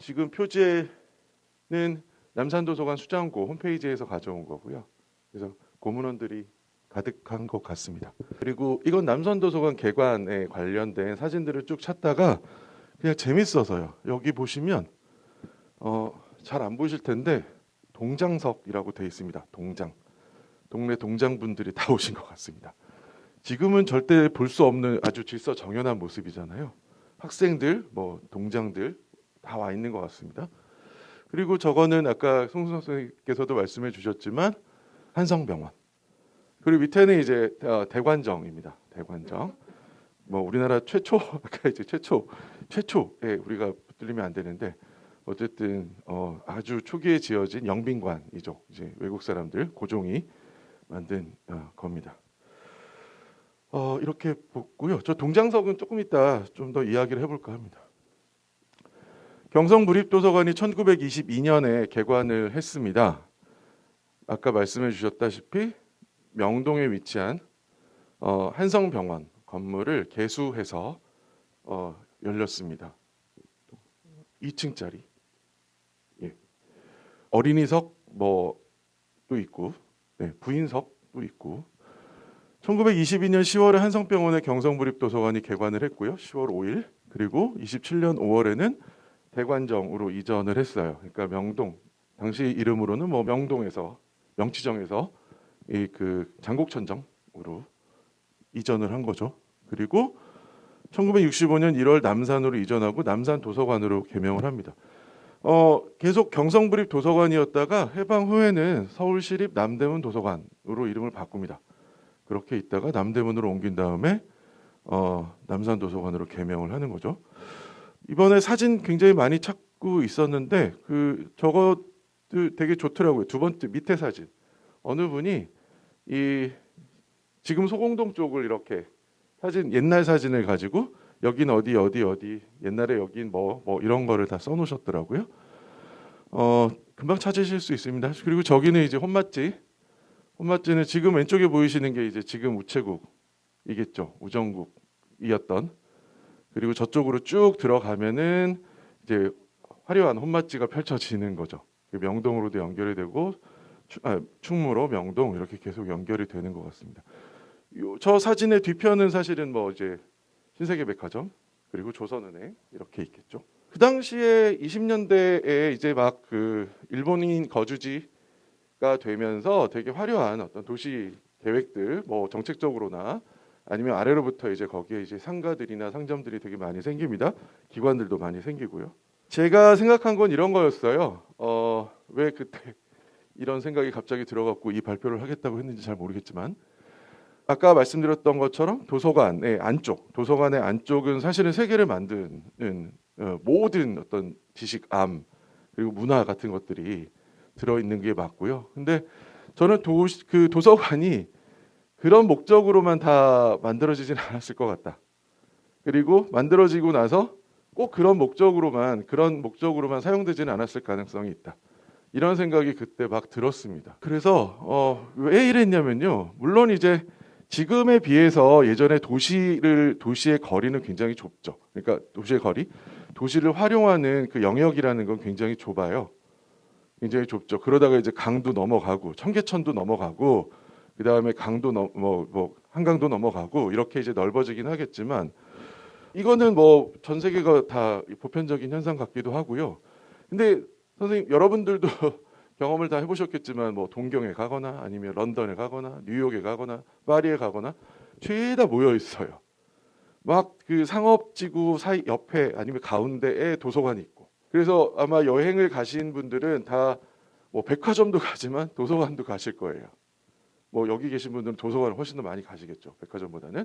이 지금 표지는 남산도서관 수장고 홈페이지에서 가져온 거고요. 그래서 고문원들이 가득한 것 같습니다. 그리고 이건 남산도서관 개관에 관련된 사진들을 쭉 찾다가 그냥 재밌어서요. 여기 보시면 어, 잘 안 보이실 텐데 동장석이라고 되어 있습니다. 동장. 동네 동장분들이 다 오신 것 같습니다. 지금은 절대 볼 수 없는 아주 질서 정연한 모습이잖아요. 학생들, 뭐 동장들 다 와 있는 것 같습니다. 그리고 저거는 아까 송순 선생님께서도 말씀해 주셨지만 한성병원. 그리고 밑에는 이제 어, 대관정입니다. 대관정. 뭐 우리나라 최초 아까 이제 최초 최초에 우리가 붙들리면 안 되는데 어쨌든 어, 아주 초기에 지어진 영빈관이죠. 이제 외국 사람들 고종이 만든 어, 겁니다. 어, 이렇게 보고요. 저 동장석은 조금 이따 좀 더 이야기를 해볼까 합니다. 경성부립도서관이 1922년에 개관을 했습니다. 아까 말씀해 주셨다시피 명동에 위치한 어, 한성병원 건물을 개수해서 어, 열렸습니다. 2층짜리 예. 어린이석 뭐도 있고 네, 부인석도 있고 1922년 10월에 한성병원의 경성부립도서관이 개관을 했고요. 10월 5일 그리고 27년 5월에는 대관정으로 이전을 했어요. 그러니까 명동 당시 이름으로는 뭐 명동에서 명치정에서 이 그 장곡천정으로 이전을 한 거죠. 그리고 1965년 1월 남산으로 이전하고 남산 도서관으로 개명을 합니다. 어, 계속 경성부립 도서관이었다가 해방 후에는 서울시립 남대문 도서관으로 이름을 바꿉니다. 그렇게 있다가 남대문으로 옮긴 다음에 어, 남산 도서관으로 개명을 하는 거죠. 이번에 사진 굉장히 많이 찾고 있었는데 그 저거 되게 좋더라고요. 두 번째 밑에 사진 어느 분이 이 지금 소공동 쪽을 이렇게 사진 옛날 사진을 가지고 여긴 어디 어디 어디 옛날에 여긴 뭐뭐 이런 거를 다 써놓으셨더라고요. 어 금방 찾으실 수 있습니다. 그리고 저기는 이제 혼맛지. 혼맛지는 지금 왼쪽에 보이시는 게 이제 지금 우체국이겠죠. 우정국이었던. 그리고 저쪽으로 쭉 들어가면은 이제 화려한 혼맛지가 펼쳐지는 거죠. 그 명동으로도 연결이 되고 아, 충무로 명동 이렇게 계속 연결이 되는 것 같습니다. 요, 저 사진의 뒤편은 사실은 뭐 이제 신세계백화점 그리고 조선은행 이렇게 있겠죠. 그 당시에 20년대에 이제 막 그 일본인 거주지가 되면서 되게 화려한 어떤 도시 계획들 뭐 정책적으로나 아니면 아래로부터 이제 거기에 이제 상가들이나 상점들이 되게 많이 생깁니다. 기관들도 많이 생기고요. 제가 생각한 건 이런 거였어요. 어, 왜 그때 이런 생각이 갑자기 들어갖고 이 발표를 하겠다고 했는지 잘 모르겠지만 아까 말씀드렸던 것처럼 도서관의 안쪽, 도서관의 안쪽은 사실은 세계를 만드는 어, 모든 어떤 지식암 그리고 문화 같은 것들이 들어 있는 게 맞고요. 근데 저는 도, 그 도서관이 그런 목적으로만 다 만들어지진 않았을 것 같다. 그리고 만들어지고 나서 꼭 그런 목적으로만 그런 목적으로만 사용되지는 않았을 가능성이 있다. 이런 생각이 그때 막 들었습니다. 그래서 어, 왜 이랬냐면요. 물론 이제 지금에 비해서 예전에 도시를 도시의 거리는 굉장히 좁죠. 그러니까 도시의 거리, 도시를 활용하는 그 영역이라는 건 굉장히 좁아요. 굉장히 좁죠. 그러다가 이제 강도 넘어가고 청계천도 넘어가고 그 다음에 강도 넘, 뭐, 뭐 한강도 넘어가고 이렇게 이제 넓어지긴 하겠지만 이거는 뭐 전 세계가 다 보편적인 현상 같기도 하고요. 근데 선생님 여러분들도 경험을 다 해보셨겠지만 뭐 동경에 가거나 아니면 런던에 가거나 뉴욕에 가거나 파리에 가거나 죄다 모여 있어요. 막 그 상업지구 사이 옆에 아니면 가운데에 도서관이 있고 그래서 아마 여행을 가신 분들은 다 뭐 백화점도 가지만 도서관도 가실 거예요. 뭐 여기 계신 분들은 도서관을 훨씬 더 많이 가시겠죠. 백화점보다는.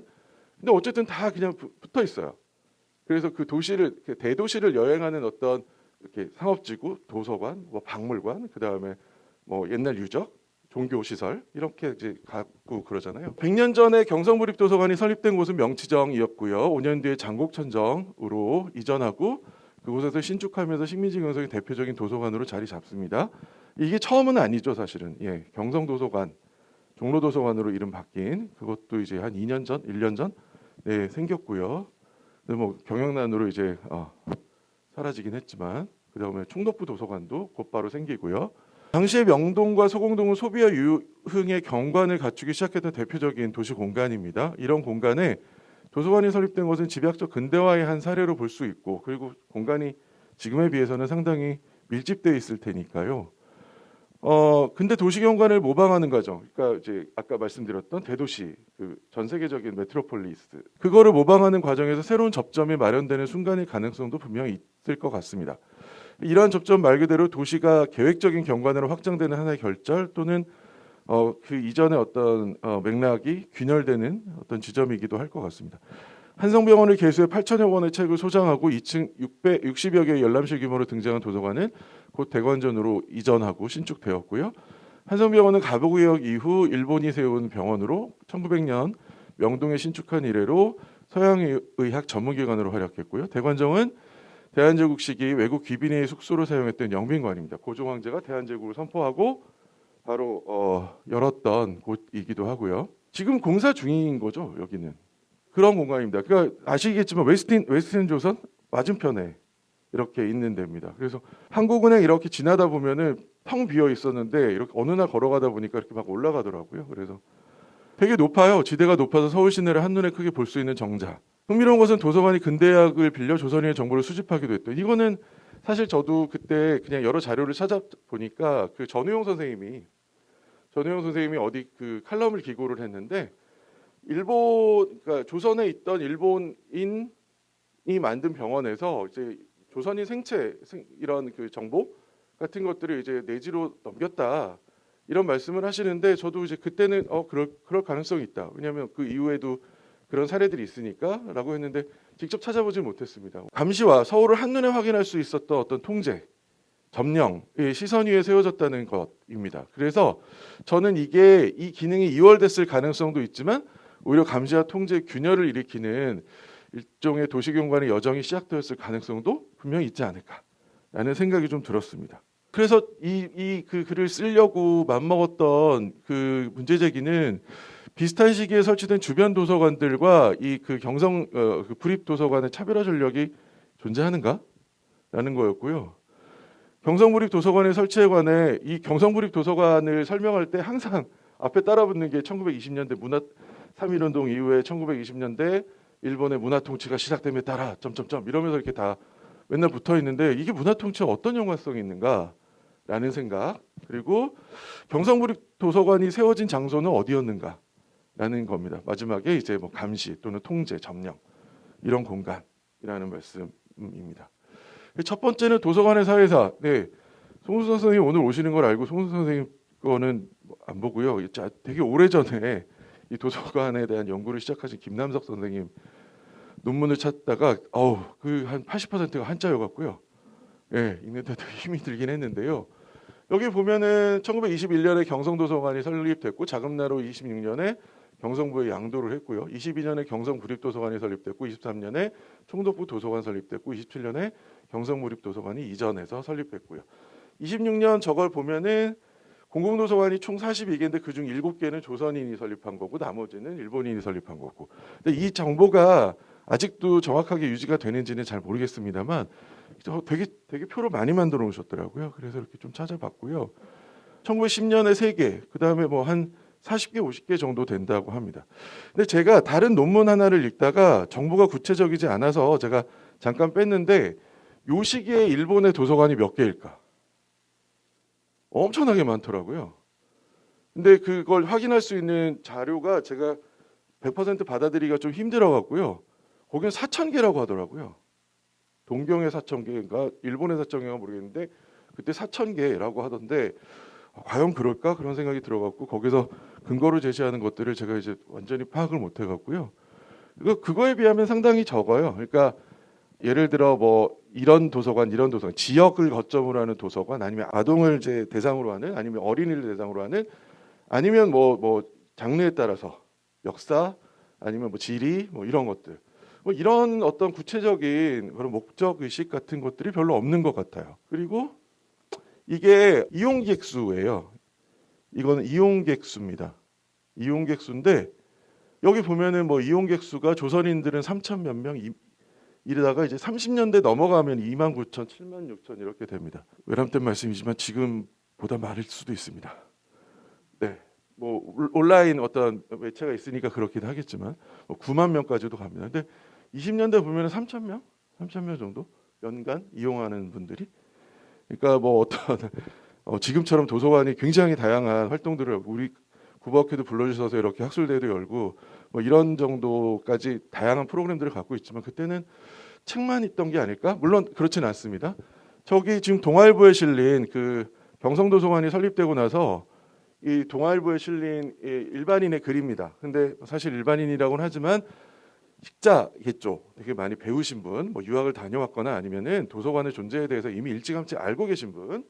근데 어쨌든 다 그냥 붙어 있어요. 그래서 그 도시를 대도시를 여행하는 어떤 이렇게 상업지구, 도서관, 뭐 박물관, 그 다음에 뭐 옛날 유적, 종교 시설 이렇게 이제 갖고 그러잖아요. 100년 전에 경성부립 도서관이 설립된 곳은 명치정이었고요. 5년 뒤에 장곡천정으로 이전하고 그곳에서 신축하면서 식민지 경성의 대표적인 도서관으로 자리 잡습니다. 이게 처음은 아니죠, 사실은. 예, 경성 도서관, 종로도서관으로 이름 바뀐 그것도 이제 한 2년 전, 1년 전 네, 생겼고요. 뭐 경영난으로 이제 어, 사라지긴 했지만 그다음에 충덕부 도서관도 곧바로 생기고요. 당시에 명동과 소공동은 소비와 유흥의 경관을 갖추기 시작했던 대표적인 도시 공간입니다. 이런 공간에 도서관이 설립된 것은 집약적 근대화의 한 사례로 볼 수 있고 그리고 공간이 지금에 비해서는 상당히 밀집되어 있을 테니까요. 어 근데 도시 경관을 모방하는 과정, 그러니까 이제 아까 말씀드렸던 대도시, 그 전 세계적인 메트로폴리스, 그거를 모방하는 과정에서 새로운 접점이 마련되는 순간의 가능성도 분명히 있을 것 같습니다. 이러한 접점 말 그대로 도시가 계획적인 경관으로 확장되는 하나의 결절 또는 어, 그 이전의 어떤 어, 맥락이 균열되는 어떤 지점이기도 할 것 같습니다. 한성병원을 개수해 8천여 권의 책을 소장하고 2층 660여 개의 열람실 규모로 등장한 도서관은 곧 대관전으로 이전하고 신축되었고요. 한성병원은 가보구역 이후 일본이 세운 병원으로 1900년 명동에 신축한 이래로 서양의학 전문기관으로 활약했고요. 대관정은 대한제국 시기 외국 귀빈의 숙소로 사용했던 영빈관입니다. 고종 황제가 대한제국을 선포하고 바로 어, 열었던 곳이기도 하고요. 지금 공사 중인 거죠. 여기는 그런 공간입니다. 그러니까 아시겠지만 웨스틴 웨스틴 조선 맞은편에 이렇게 있는 데입니다. 그래서 한국은행 이렇게 지나다 보면은 텅 비어 있었는데 이렇게 어느 날 걸어가다 보니까 이렇게 막 올라가더라고요. 그래서 되게 높아요. 지대가 높아서 서울 시내를 한눈에 크게 볼 수 있는 정자. 흥미로운 것은 도서관이 근대학을 빌려 조선인의 정보를 수집하기도 했던. 이거는 사실 저도 그때 그냥 여러 자료를 찾아보니까 그 전우용 선생님이 전우용 선생님이 어디 그 칼럼을 기고를 했는데 일본 그러니까 조선에 있던 일본인이 만든 병원에서 이제 조선인 생체 생- 이런 그 정보 같은 것들을 이제 내지로 넘겼다 이런 말씀을 하시는데 저도 이제 그때는 어 그럴 그럴 가능성이 있다 왜냐하면 그 이후에도 그런 사례들이 있으니까라고 했는데 직접 찾아보지 못했습니다. 감시와 서울을 한눈에 확인할 수 있었던 어떤 통제, 점령의 시선 위에 세워졌다는 것입니다. 그래서 저는 이게 이 기능이 이월됐을 가능성도 있지만 오히려 감시와 통제 균열을 일으키는 일종의 도시경관의 여정이 시작되었을 가능성도 분명히 있지 않을까라는 생각이 좀 들었습니다. 그래서 이 이 그 글을 쓰려고 맘먹었던 그 문제 제기는 비슷한 시기에 설치된 주변 도서관들과 이 그 경성 어, 그 불입 도서관의 차별화 전력이 존재하는가라는 거였고요. 경성불입 도서관의 설치에 관해 이 경성불입 도서관을 설명할 때 항상 앞에 따라붙는 게 1920년대 문화 3.1운동 이후에 1920년대 일본의 문화 통치가 시작됨에 따라 점점점 이러면서 이렇게 다 맨날 붙어 있는데 이게 문화 통치에 어떤 연관성이 있는가라는 생각 그리고 경성불입 도서관이 세워진 장소는 어디였는가라는 겁니다. 마지막에 이제 뭐 감시 또는 통제, 점령 이런 공간이라는 말씀입니다. 첫 번째는 도서관의 사회사. 네, 송수 선생님 오늘 오시는 걸 알고 송수 선생님 거는 안 보고요. 자, 되게 오래 전에 이 도서관에 대한 연구를 시작하신 김남석 선생님 논문을 찾다가 어우 그 한 80%가 한자여 갖고요. 예, 읽는데 되게 힘이 들긴 했는데요. 여기 보면은 1921년에 경성도서관이 설립됐고 자금나로 26년에 경성부에 양도를 했고요. 22년에 경성구립도서관이 설립됐고 23년에 총독부 도서관 설립됐고 27년에 경성무립도서관이 이전해서 설립했고요. 26년 저걸 보면은 공공도서관이 총 42개인데 그중 7개는 조선인이 설립한 거고 나머지는 일본인이 설립한 거고. 근데 이 정보가 아직도 정확하게 유지가 되는지는 잘 모르겠습니다만 저 되게 되게 표를 많이 만들어 놓으셨더라고요. 그래서 이렇게 좀 찾아봤고요. 1910년에 3개, 그다음에 뭐 한 40개, 50개 정도 된다고 합니다. 근데 제가 다른 논문 하나를 읽다가 정보가 구체적이지 않아서 제가 잠깐 뺐는데 요 시기에 일본의 도서관이 몇 개일까? 엄청나게 많더라고요. 근데 그걸 확인할 수 있는 자료가 제가 100% 받아들이기가 좀 힘들어 갖고요. 거기는 4천 개라고 하더라고요. 동경의 4천 개인가 일본의 4천 개가 모르겠는데 그때 4천 개라고 하던데 아, 과연 그럴까 그런 생각이 들어갖고 거기서 근거로 제시하는 것들을 제가 이제 완전히 파악을 못 해갖고요. 이거 그거에 비하면 상당히 적어요. 그러니까 예를 들어 뭐 이런 도서관 이런 도서관 지역을 거점으로 하는 도서관 아니면 아동을 제 대상으로 하는 아니면 어린이를 대상으로 하는 아니면 뭐뭐 장르에 따라서 역사 아니면 뭐 지리 뭐 이런 것들 뭐 이런 어떤 구체적인 그런 목적 의식 같은 것들이 별로 없는 것 같아요. 그리고 이게 이용객 수예요. 이거는 이용객 수입니다. 이용객 수인데 여기 보면은 뭐 이용객 수가 조선인들은 3천 몇 명, 이- 이러다가 이제 30년대 넘어가면 2만 9천, 7만 6천 이렇게 됩니다. 외람된 말씀이지만 지금보다 많을 수도 있습니다. 네, 뭐 올- 온라인 어떤 매체가 있으니까 그렇긴 하겠지만 뭐 9만 명까지도 갑니다. 근데 20년대 보면 3천 명, 3천 명 정도 연간 이용하는 분들이 그러니까 뭐 어떤 어, 지금처럼 도서관이 굉장히 다양한 활동들을 우리 구법회도 불러주셔서 이렇게 학술대회도 열고 뭐 이런 정도까지 다양한 프로그램들을 갖고 있지만 그때는 책만 있던 게 아닐까? 물론 그렇지는 않습니다. 저기 지금 동아일보에 실린 그 경성도서관이 설립되고 나서 이 동아일보에 실린 이 일반인의 글입니다. 근데 사실 일반인이라고는 하지만 식자겠죠. 되게 많이 배우신 분, 뭐 유학을 다녀왔거나 아니면은 도서관의 존재에 대해서 이미 일찌감치 알고 계신 분.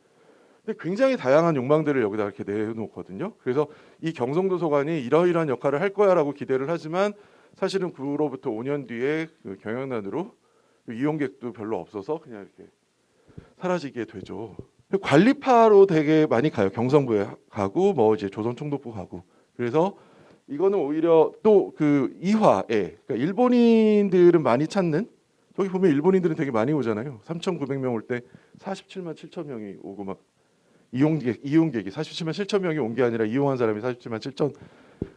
근데 굉장히 다양한 욕망들을 여기다 이렇게 내놓거든요. 그래서 이 경성도서관이 이러이러한 역할을 할 거야라고 기대를 하지만 사실은 그로부터 5년 뒤에 그 경영난으로 이용객도 별로 없어서 그냥 이렇게 사라지게 되죠. 관리파로 되게 많이 가요. 경성부에 가고 뭐 이제 조선총독부 가고. 그래서 이거는 오히려 또 그 이화에 그러니까 일본인들은 많이 찾는 여기 보면 일본인들은 되게 많이 오잖아요. 3,900명 올 때 47만 7천 명이 오고 막 이용객 이용객이 47만 7천 명이 온 게 아니라 이용한 사람이 47만 7천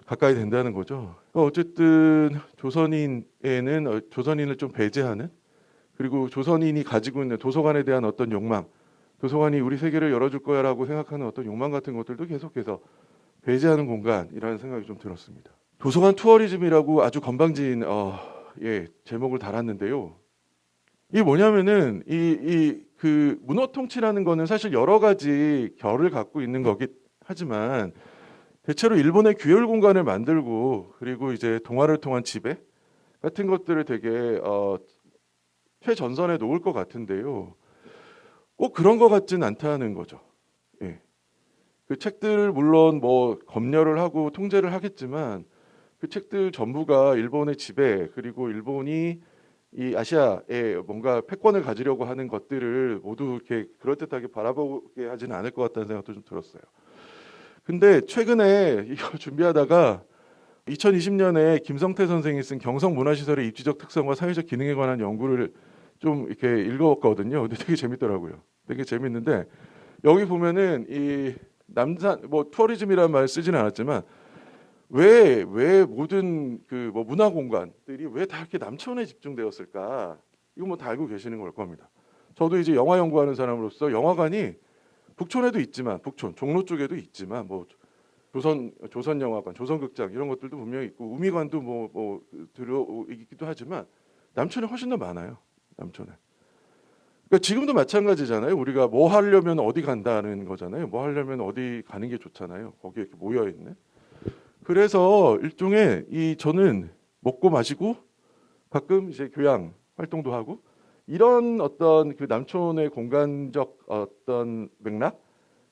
가까이 된다는 거죠. 어, 어쨌든 조선인에는 어, 조선인을 좀 배제하는 그리고 조선인이 가지고 있는 도서관에 대한 어떤 욕망, 도서관이 우리 세계를 열어줄 거야라고 생각하는 어떤 욕망 같은 것들도 계속해서 배제하는 공간이라는 생각이 좀 들었습니다. 도서관 투어리즘이라고 아주 건방진 어, 예, 제목을 달았는데요. 이게 뭐냐면은 이 이 그 문화 통치라는 거는 사실 여러 가지 결을 갖고 있는 거긴 하지만 대체로 일본의 규율 공간을 만들고 그리고 이제 동화를 통한 지배 같은 것들을 되게 어, 최전선에 놓을 것 같은데요. 꼭 그런 것 같진 않다는 거죠. 예. 그 책들을 물론 뭐 검열을 하고 통제를 하겠지만 그 책들 전부가 일본의 지배 그리고 일본이 이 아시아에 뭔가 패권을 가지려고 하는 것들을 모두 이렇게 그럴듯하게 바라보게 하지는 않을 것 같다는 생각도 좀 들었어요. 근데 최근에 이걸 준비하다가 2020년에 김성태 선생이 쓴 경성 문화시설의 입지적 특성과 사회적 기능에 관한 연구를 좀 이렇게 읽어봤거든요. 근데 되게 재밌더라고요. 되게 재밌는데 여기 보면은 이 남산 뭐 투어리즘이라는 말 쓰지는 않았지만 왜 왜 모든 그 뭐 문화 공간들이 왜 다 이렇게 남촌에 집중되었을까? 이거 뭐 다 알고 계시는 걸 겁니다. 저도 이제 영화 연구하는 사람으로서 영화관이 북촌에도 있지만 북촌 종로 쪽에도 있지만 뭐 조선 조선 영화관, 조선 극장 이런 것들도 분명히 있고 우미관도 뭐뭐 들어 있기도 하지만 남촌에 훨씬 더 많아요. 남촌에. 그러니까 지금도 마찬가지잖아요. 우리가 뭐 하려면 어디 간다는 거잖아요. 뭐 하려면 어디 가는 게 좋잖아요. 거기에 이렇게 모여 있는. 그래서 일종의 이 저는 먹고 마시고 가끔 이제 교양 활동도 하고 이런 어떤 그 남촌의 공간적 어떤 맥락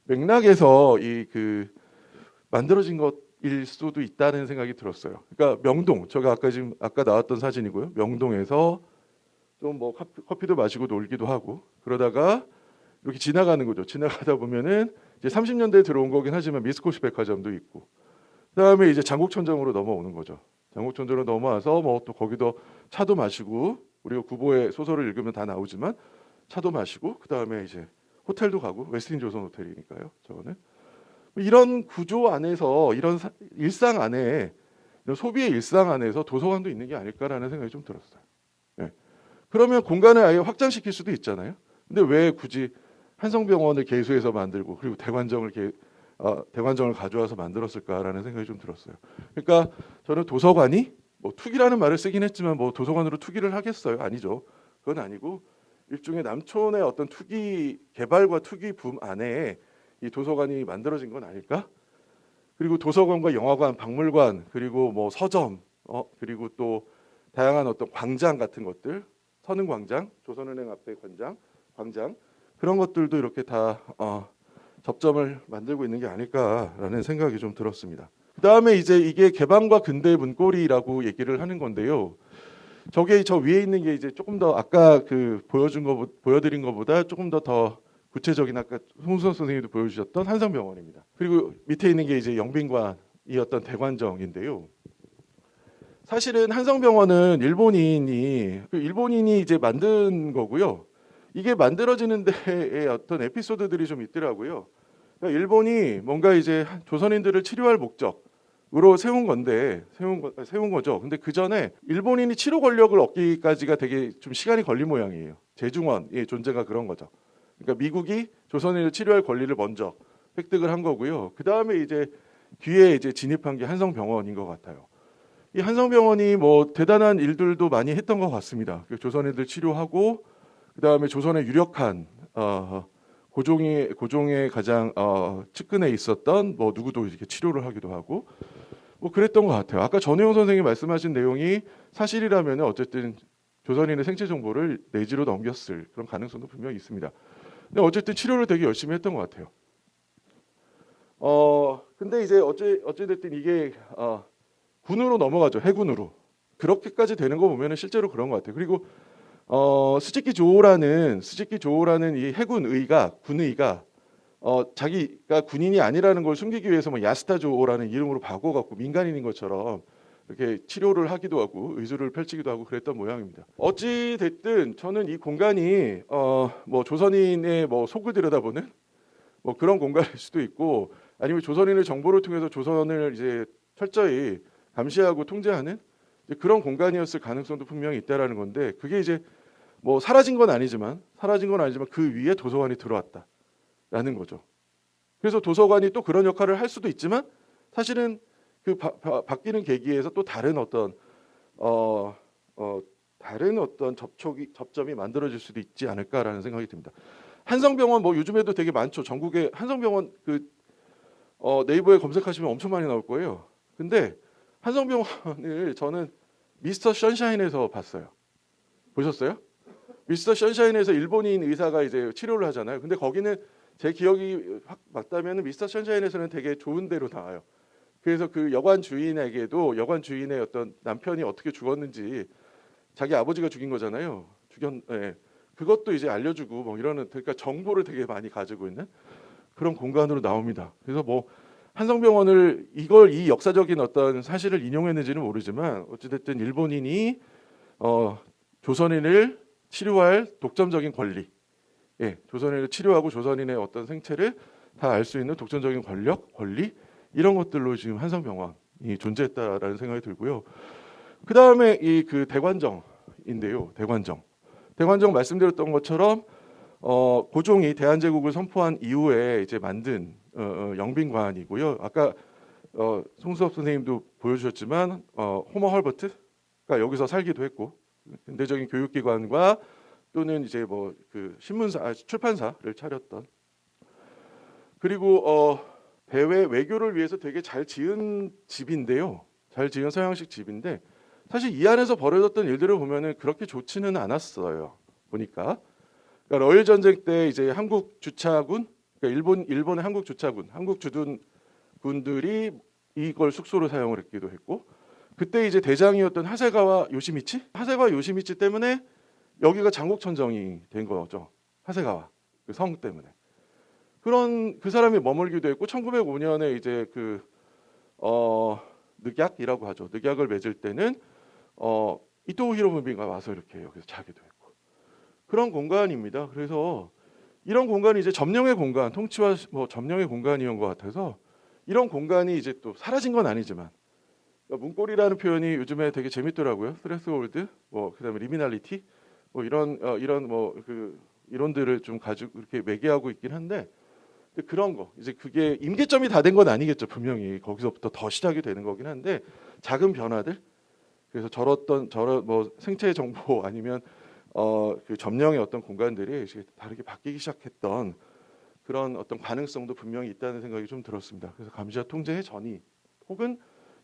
맥락에서 이 그 만들어진 것일 수도 있다는 생각이 들었어요. 그러니까 명동 제가 아까 지금 아까 나왔던 사진이고요. 명동에서 좀 뭐 커피도 마시고 놀기도 하고 그러다가 이렇게 지나가는 거죠. 지나가다 보면은 이제 30년대에 들어온 거긴 하지만 미스코시 백화점도 있고 그다음에 이제 장국천장으로 넘어오는 거죠. 장국천장으로 넘어와서 뭐 또 거기도 차도 마시고 우리가 구보의 소설을 읽으면 다 나오지만 차도 마시고 그다음에 이제 호텔도 가고 웨스틴 조선 호텔이니까요. 저거는 뭐 이런 구조 안에서 이런 사- 일상 안에 이런 소비의 일상 안에서 도서관도 있는 게 아닐까라는 생각이 좀 들었어요. 예. 그러면 공간을 아예 확장시킬 수도 있잖아요. 근데 왜 굳이 한성병원을 개수해서 만들고 그리고 대관정을 개, 어, 대관정을 가져와서 만들었을까라는 생각이 좀 들었어요. 그러니까 저는 도서관이 뭐 투기라는 말을 쓰긴 했지만 뭐 도서관으로 투기를 하겠어요? 아니죠. 그건 아니고 일종의 남촌의 어떤 투기 개발과 투기 붐 안에 이 도서관이 만들어진 건 아닐까? 그리고 도서관과 영화관, 박물관 그리고 뭐 서점 어 그리고 또 다양한 어떤 광장 같은 것들 선흥광장, 조선은행 앞에 광장, 광장 그런 것들도 이렇게 다 어, 접점을 만들고 있는 게 아닐까라는 생각이 좀 들었습니다. 그 다음에 이제 이게 개방과 근대 문고리라고 얘기를 하는 건데요. 저게 저 위에 있는 게 이제 조금 더 아까 그 보여준 거 보여드린 것보다 조금 더 더 구체적인 아까 홍수선 선생님도 보여주셨던 한성병원입니다. 그리고 밑에 있는 게 이제 영빈관이었던 대관정인데요. 사실은 한성병원은 일본인이 그 일본인이 이제 만든 거고요. 이게 만들어지는 데에 어떤 에피소드들이 좀 있더라고요. 그러니까 일본이 뭔가 이제 조선인들을 치료할 목적으로 세운 건데 세운 거, 세운 거죠. 근데 그 전에 일본인이 치료 권력을 얻기까지가 되게 좀 시간이 걸린 모양이에요. 재중원의 존재가 그런 거죠. 그러니까 미국이 조선인을 치료할 권리를 먼저 획득을 한 거고요. 그 다음에 이제 뒤에 이제 진입한 게 한성병원인 것 같아요. 이 한성병원이 뭐 대단한 일들도 많이 했던 것 같습니다. 그 조선인들 치료하고 그 다음에 조선의 유력한 어, 고종의 고종의 가장 어, 측근에 있었던 뭐 누구도 이렇게 치료를 하기도 하고 뭐 그랬던 것 같아요. 아까 전혜영 선생님 말씀하신 내용이 사실이라면 어쨌든 조선인의 생체 정보를 내지로 넘겼을 그런 가능성도 분명히 있습니다. 근데 어쨌든 치료를 되게 열심히 했던 것 같아요. 어 근데 이제 어째 어찌 됐든 이게 어, 군으로 넘어가죠 해군으로 그렇게까지 되는 거 보면은 실제로 그런 것 같아요. 그리고 어, 스즈키 조라는 스즈키 조라는 이 해군 의가 군 의가 어, 자기가 군인이 아니라는 걸 숨기기 위해서 뭐 야스타 조라는 이름으로 바꿔갖고 민간인인 것처럼 이렇게 치료를 하기도 하고 의술을 펼치기도 하고 그랬던 모양입니다. 어찌 됐든 저는 이 공간이 어, 뭐 조선인의 뭐 속을 들여다보는 뭐 그런 공간일 수도 있고 아니면 조선인의 정보를 통해서 조선을 이제 철저히 감시하고 통제하는 그런 공간이었을 가능성도 분명히 있다라는 건데 그게 이제 뭐 사라진 건 아니지만 사라진 건 아니지만 그 위에 도서관이 들어왔다라는 거죠. 그래서 도서관이 또 그런 역할을 할 수도 있지만 사실은 그 바, 바, 바뀌는 계기에서 또 다른 어떤 어, 어, 다른 어떤 접촉이 접점이 만들어질 수도 있지 않을까라는 생각이 듭니다. 한성병원 뭐 요즘에도 되게 많죠. 전국에 한성병원 그 어, 네이버에 검색하시면 엄청 많이 나올 거예요. 근데 한성병원을 저는 미스터 션샤인에서 봤어요. 보셨어요? 미스터 션샤인에서 일본인 의사가 이제 치료를 하잖아요. 근데 거기는 제 기억이 확 맞다면 미스터 션샤인에서는 되게 좋은 데로 나와요. 그래서 그 여관 주인에게도 여관 주인의 어떤 남편이 어떻게 죽었는지 자기 아버지가 죽인 거잖아요. 죽였, 예. 그것도 이제 알려주고 뭐 이러는 그러니까 정보를 되게 많이 가지고 있는 그런 공간으로 나옵니다. 그래서 뭐 한성병원을 이걸 이 역사적인 어떤 사실을 인용했는지는 모르지만 어찌됐든 일본인이 어, 조선인을 치료할 독점적인 권리, 예, 조선인을 치료하고 조선인의 어떤 생체를 다 알 수 있는 독점적인 권력, 권리 이런 것들로 지금 한성병원이 존재했다라는 생각이 들고요. 그 다음에 이 그 대관정인데요, 대관정. 대관정 말씀드렸던 것처럼 어, 고종이 대한제국을 선포한 이후에 이제 만든 어, 어, 영빈관이고요. 아까 어, 송수업 선생님도 보여주셨지만 어, 호머 헐버트가 여기서 살기도 했고 현대적인 교육기관과 또는 이제 뭐 그 신문사 아, 출판사를 차렸던 그리고 어, 대외 외교를 위해서 되게 잘 지은 집인데요. 잘 지은 서양식 집인데 사실 이 안에서 벌어졌던 일들을 보면은 그렇게 좋지는 않았어요. 보니까 그러니까 러일 전쟁 때 이제 한국 주차군, 그러니까 일본 일본의 한국 주차군, 한국 주둔 군들이 이걸 숙소로 사용을 했기도 했고 그때 이제 대장이었던 하세가와 요시미치, 하세가와 요시미치 때문에 여기가 장국천정이 된 거죠. 하세가와 그 성 때문에 그런 그 사람이 머물기도 했고 1905년에 이제 그 어, 늑약이라고 하죠. 늑약을 맺을 때는 어, 이토 히로부미가 와서 이렇게 여기서 자기도 했고 그런 공간입니다. 그래서 이런 공간이 이제 점령의 공간, 통치와 뭐 점령의 공간이온 것 같아서 이런 공간이 이제 또 사라진 건 아니지만 문고리라는 표현이 요즘에 되게 재밌더라고요. 스트레스홀드, 뭐 그다음에 리미날리티, 뭐 이런 어, 이런 뭐 그 이론들을 좀 가지고 이렇게 매개하고 있긴 한데 그런 거 이제 그게 임계점이 다 된 건 아니겠죠 분명히 거기서부터 더 시작이 되는 거긴 한데 작은 변화들 그래서 저렇던 저런 뭐 생체 정보 아니면 어 그 점령의 어떤 공간들이 이제 다르게 바뀌기 시작했던 그런 어떤 가능성도 분명히 있다는 생각이 좀 들었습니다. 그래서 감시와 통제의 전이 혹은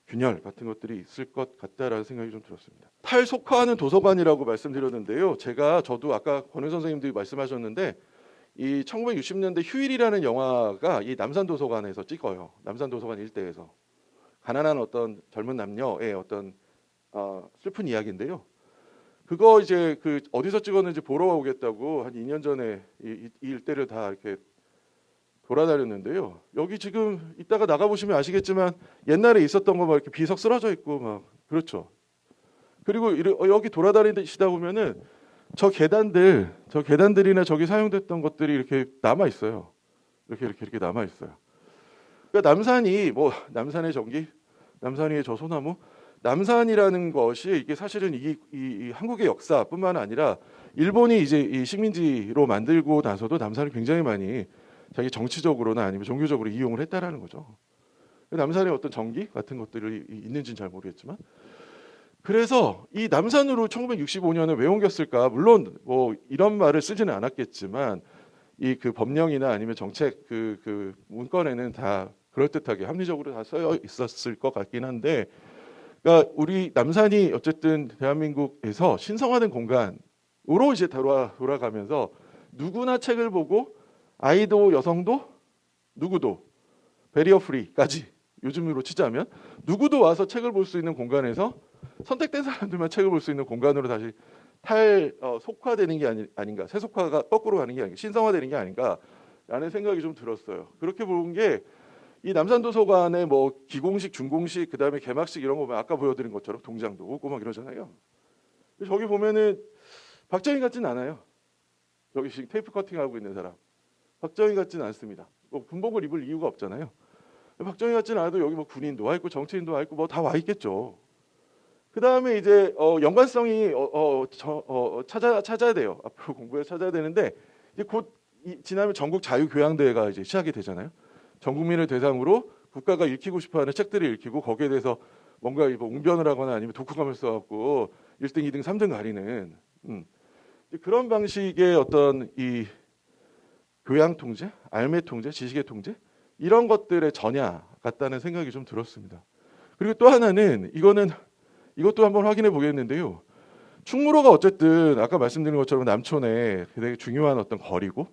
균열 같은 것들이 있을 것 같다라는 생각이 좀 들었습니다. 탈속화하는 도서관이라고 말씀드렸는데요. 제가 저도 아까 권은 선생님들이 말씀하셨는데 이 1960년대 휴일이라는 영화가 이 남산 도서관에서 찍어요. 남산 도서관 일대에서 가난한 어떤 젊은 남녀의 어떤 어, 슬픈 이야기인데요. 그거 이제 그 어디서 찍었는지 보러 오겠다고 한 2년 전에 이, 이 일대를 다 이렇게 돌아다녔는데요. 여기 지금 이따가 나가 보시면 아시겠지만 옛날에 있었던 거 막 이렇게 비석 쓰러져 있고 막 그렇죠. 그리고 어, 여기 돌아다니시다 보면은 저 계단들, 저 계단들이나 저기 사용됐던 것들이 이렇게 남아 있어요. 이렇게 이렇게 이렇게 남아 있어요. 그러니까 남산이 뭐 남산의 전기, 남산의 저 소나무, 남산이라는 것이 이게 사실은 이, 이- 이 한국의 역사뿐만 아니라 일본이 이제 이 식민지로 만들고 나서도 남산을 굉장히 많이 자기 정치적으로나 아니면 종교적으로 이용을 했다라는 거죠. 남산에 어떤 전기 같은 것들이 있는지는 잘 모르겠지만 그래서 이 남산으로 1965년에 왜 옮겼을까? 물론 뭐 이런 말을 쓰지는 않았겠지만 이 그 법령이나 아니면 정책 그그 문건에는 다 그럴듯하게 합리적으로 다 써여 있었을 것 같긴 한데 그러니까 우리 남산이 어쨌든 대한민국에서 신성화된 공간으로 이제 돌아 돌아가면서 누구나 책을 보고 아이도 여성도 누구도 베리어 프리까지 요즘으로 치자면 누구도 와서 책을 볼 수 있는 공간에서 선택된 사람들만 책을 볼 수 있는 공간으로 다시 탈 어, 속화되는 게 아니, 아닌가 세속화가 거꾸로 가는 게 아닌가 신성화되는 게 아닌가라는 생각이 좀 들었어요. 그렇게 본게이 남산도서관의 뭐 기공식, 중공식, 그다음에 개막식 이런 거 보면 아까 보여드린 것처럼 동장도 오고 막 이러잖아요. 저기 보면은 박정희 같진 않아요. 여기 지금 테이프 커팅하고 있는 사람 박정희 같진 않습니다. 뭐 군복을 입을 이유가 없잖아요. 박정희 같진 않아도 여기 뭐 군인도 와 있고 정치인도 와 있고 뭐 다 와 있겠죠. 그 다음에 이제 어, 연관성이 어, 어, 저, 어, 찾아 찾아야 돼요. 앞으로 공부해 찾아야 되는데 이제 곧 이, 지나면 전국 자유교양대회가 이제 시작이 되잖아요. 전 국민을 대상으로 국가가 읽히고 싶어하는 책들을 읽히고 거기에 대해서 뭔가 뭐 웅변을 하거나 아니면 독후감을 써갖고 1등, 2등, 3등 가리는 음. 그런 방식의 어떤 이 교양 통제, 알매 통제, 지식의 통제 이런 것들의 전야 같다는 생각이 좀 들었습니다. 그리고 또 하나는 이거는 이것도 한번 확인해 보겠는데요. 충무로가 어쨌든 아까 말씀드린 것처럼 남촌에 되게 중요한 어떤 거리고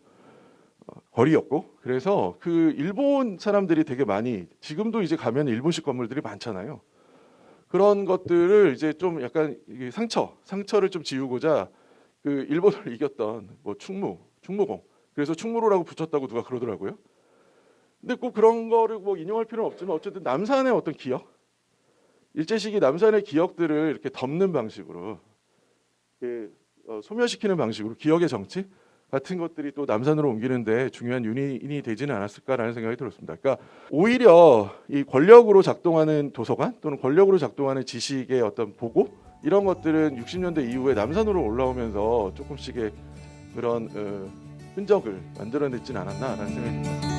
어, 거리였고 그래서 그 일본 사람들이 되게 많이 지금도 이제 가면 일본식 건물들이 많잖아요. 그런 것들을 이제 좀 약간 상처 상처를 좀 지우고자 그 일본을 이겼던 뭐 충무 충무공 그래서 충무로라고 붙였다고 누가 그러더라고요. 근데 꼭 그런 거를 뭐 인용할 필요는 없지만 어쨌든 남산의 어떤 기억 일제 시기 남산의 기억들을 이렇게 덮는 방식으로 이렇게 어, 소멸시키는 방식으로 기억의 정치 같은 것들이 또 남산으로 옮기는데 중요한 유인이 되지는 않았을까라는 생각이 들었습니다. 그러니까 오히려 이 권력으로 작동하는 도서관 또는 권력으로 작동하는 지식의 어떤 보고 이런 것들은 60년대 이후에 남산으로 올라오면서 조금씩의 그런 어, 흔적을 만들어냈진 않았나라는 생각이 듭니다.